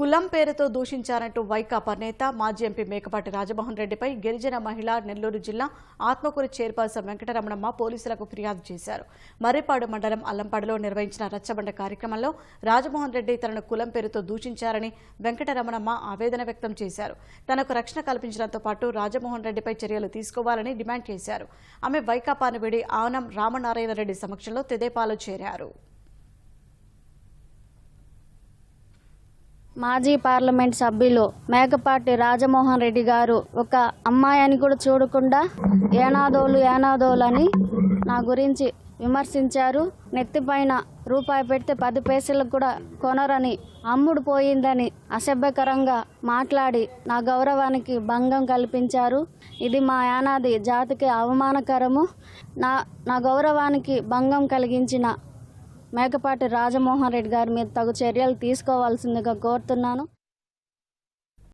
కులం పేరుతో దూషించారంటూ వైకాపా నేత మాజీ ఎంపీ మేకపాటి రాజమోహన్ రెడ్డిపై గిరిజన మహిళ నెల్లూరు జిల్లా ఆత్మకూరు చైర్పర్సన్ వెంకటరమణమ్మ పోలీసులకు ఫిర్యాదు చేశారు. మర్రిపాడు మండలం అల్లంపాడులో నిర్వహించిన రచ్చబండ కార్యక్రమంలో రాజమోహన్ రెడ్డి తనను కులం పేరుతో దూషించారని వెంకటరమణమ్మ ఆవేదన వ్యక్తం చేశారు. తనకు రక్షణ కల్పించడంతో పాటు రాజమోహన్ రెడ్డిపై చర్యలు తీసుకోవాలని డిమాండ్ చేశారు. ఆమె వైకాపాను విడి ఆనం రామనారాయణ రెడ్డి సమక్షంలో తెదేపాలో చేరారు. మాజీ పార్లమెంట్ సభ్యులు మేకపాటి రాజమోహన్ రెడ్డి గారు ఒక అమ్మాయిని కూడా చూడకుండా ఏనాదోలు ఏనాదోలు అని నా గురించి విమర్శించారు. నెత్తిపైన రూపాయి పెడితే పది పైసలకు కూడా కొనరని అమ్ముడు పోయిందని అసభ్యకరంగా మాట్లాడి నా గౌరవానికి భంగం కల్పించారు. ఇది మా యానాది జాతికి అవమానకరము. నా నా గౌరవానికి భంగం కలిగించిన మేకపాటి రాజమోహన్ రెడ్డి గారి మీద తగు చర్యలు తీసుకోవాల్సిందిగా కోరుతున్నాను.